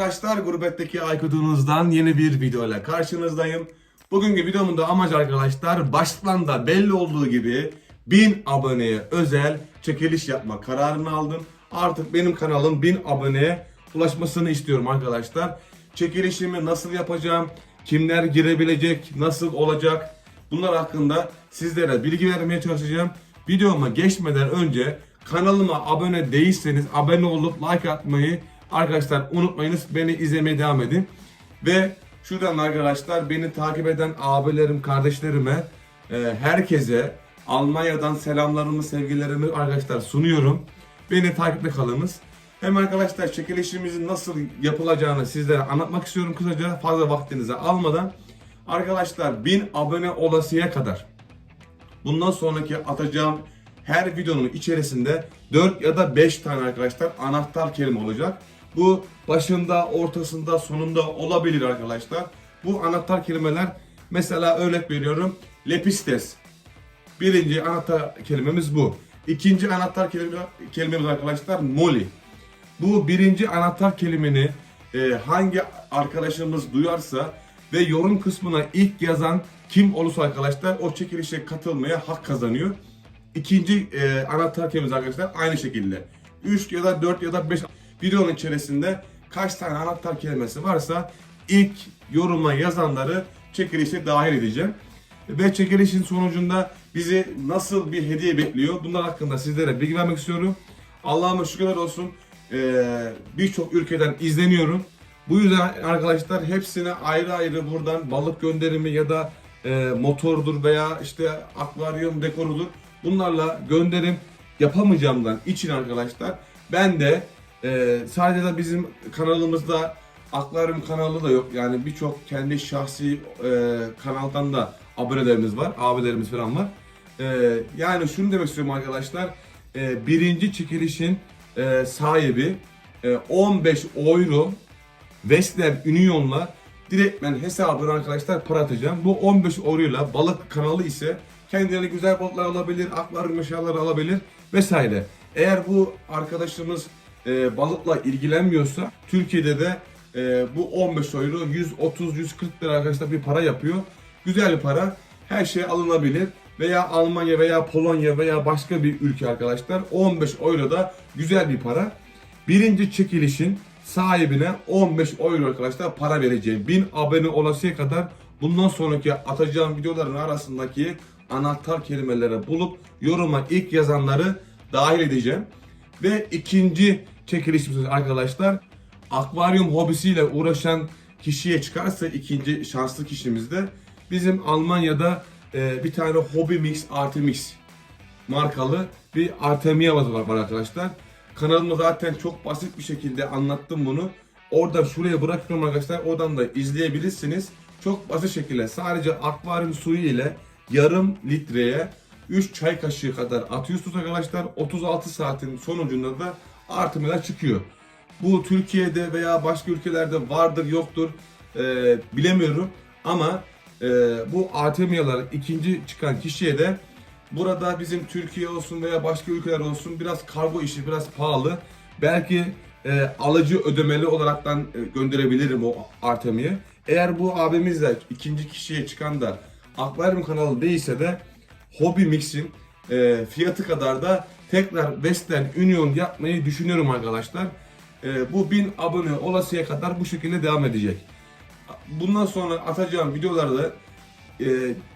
Arkadaşlar gurbetteki Aykut'unuzdan yeni bir video ile karşınızdayım. Bugünkü videomun da amacı arkadaşlar baştan da belli olduğu gibi 1000 aboneye özel çekiliş yapma kararını aldım. Artık benim kanalım 1000 aboneye ulaşmasını istiyorum arkadaşlar. Çekilişimi nasıl yapacağım, kimler girebilecek, nasıl olacak bunlar hakkında sizlere bilgi vermeye çalışacağım. Videoma geçmeden önce kanalıma abone değilseniz abone olup like atmayı arkadaşlar unutmayınız. Beni izlemeye devam edin. Ve şuradan arkadaşlar beni takip eden abilerim, kardeşlerime, e, herkese Almanya'dan selamlarımı, sevgilerimi arkadaşlar sunuyorum. Beni takipte kalınız. Hem arkadaşlar çekilişimizin nasıl yapılacağını sizlere anlatmak istiyorum kısaca fazla vaktinizi almadan. Arkadaşlar 1000 abone olasıya kadar Bundan sonraki atacağım her videonun içerisinde 4 ya da 5 tane arkadaşlar anahtar kelime olacak. Bu başında, ortasında, sonunda olabilir arkadaşlar. Bu anahtar kelimeler mesela örnek veriyorum. Lepistes. Birinci anahtar kelimemiz bu. İkinci anahtar kelime, kelimemiz arkadaşlar moli. Bu birinci anahtar kelimeni e, hangi arkadaşımız duyarsa ve yorum kısmına ilk yazan kim olursa arkadaşlar o çekilişe katılmaya hak kazanıyor. İkinci e, anahtar kelimemiz arkadaşlar aynı şekilde. 3 ya da 4 ya da 5 videonun içerisinde kaç tane anahtar kelimesi varsa ilk yoruma yazanları çekilişe dahil edeceğim. Ve çekilişin sonucunda bizi nasıl bir hediye bekliyor bunlar hakkında sizlere bilgi vermek istiyorum. Allah'ıma şükürler olsun ee, birçok ülkeden izleniyorum. Bu yüzden arkadaşlar hepsine ayrı ayrı buradan balık gönderimi ya da e, motordur veya işte akvaryum dekorudur. Bunlarla gönderim yapamayacağımdan için arkadaşlar ben de e, sadece de bizim kanalımızda akvaryum kanalı da yok. Yani birçok kendi şahsi e, kanaldan da abonelerimiz var, abilerimiz falan var. E, yani şunu demek istiyorum arkadaşlar. E, birinci çekilişin e, sahibi e, 15 euro Western Union'la direktmen hesabına arkadaşlar para atacağım. Bu 15 euroyla balık kanalı ise kendilerine güzel balıklar alabilir, akvaryum eşyaları alabilir vesaire. Eğer bu arkadaşımız e, balıkla ilgilenmiyorsa Türkiye'de de e, bu 15 euro 130-140 lira arkadaşlar bir para yapıyor. Güzel bir para. Her şey alınabilir. Veya Almanya veya Polonya veya başka bir ülke arkadaşlar 15 euro da güzel bir para. Birinci çekilişin sahibine 15 euro arkadaşlar para vereceğim. 1000 abone olasıya kadar bundan sonraki atacağım videoların arasındaki anahtar kelimelere bulup yoruma ilk yazanları dahil edeceğim. Ve ikinci çekilişimiz arkadaşlar akvaryum hobisiyle uğraşan kişiye çıkarsa ikinci şanslı kişimizde bizim Almanya'da e, bir tane Hobby Mix Artemix markalı bir Artemia var var arkadaşlar. Kanalımda zaten çok basit bir şekilde anlattım bunu. Oradan şuraya bırakıyorum arkadaşlar. Oradan da izleyebilirsiniz. Çok basit şekilde sadece akvaryum suyu ile yarım litreye 3 çay kaşığı kadar atıyorsunuz arkadaşlar. 36 saatin sonucunda da artımlar çıkıyor. Bu Türkiye'de veya başka ülkelerde vardır yoktur e, bilemiyorum. Ama e, bu Artemiyalar ikinci çıkan kişiye de burada bizim Türkiye olsun veya başka ülkeler olsun biraz kargo işi biraz pahalı. Belki e, alıcı ödemeli olaraktan e, gönderebilirim o Artemi'ye. Eğer bu abimiz de ikinci kişiye çıkan da akvaryum kanalı değilse de Hobby Mix'in e, fiyatı kadar da tekrar Western Union yapmayı düşünüyorum arkadaşlar. E, bu 1000 abone olasıya kadar bu şekilde devam edecek. Bundan sonra atacağım videolarda e,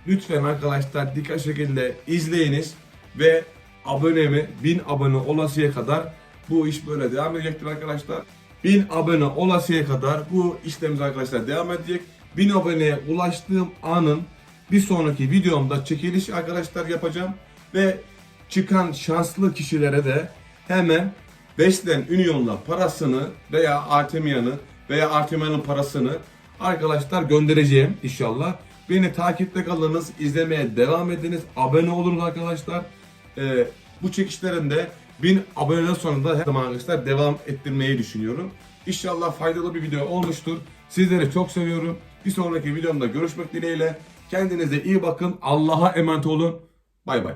lütfen arkadaşlar dikkat şekilde izleyiniz ve abonemi 1000 abone olasıya kadar bu iş böyle devam edecektir arkadaşlar. 1000 abone olasıya kadar bu işlemimiz arkadaşlar devam edecek. 1000 aboneye ulaştığım anın bir sonraki videomda çekiliş arkadaşlar yapacağım ve çıkan şanslı kişilere de hemen Western Union'la parasını veya Artemia'nı veya Artemia'nın parasını arkadaşlar göndereceğim inşallah. Beni takipte kalınız, izlemeye devam ediniz, abone olunuz arkadaşlar. Ee, bu çekişlerin de 1000 aboneden sonra da her zaman arkadaşlar devam ettirmeyi düşünüyorum. İnşallah faydalı bir video olmuştur. Sizleri çok seviyorum. Bir sonraki videomda görüşmek dileğiyle. Kendinize iyi bakın. Allah'a emanet olun. Bay bay.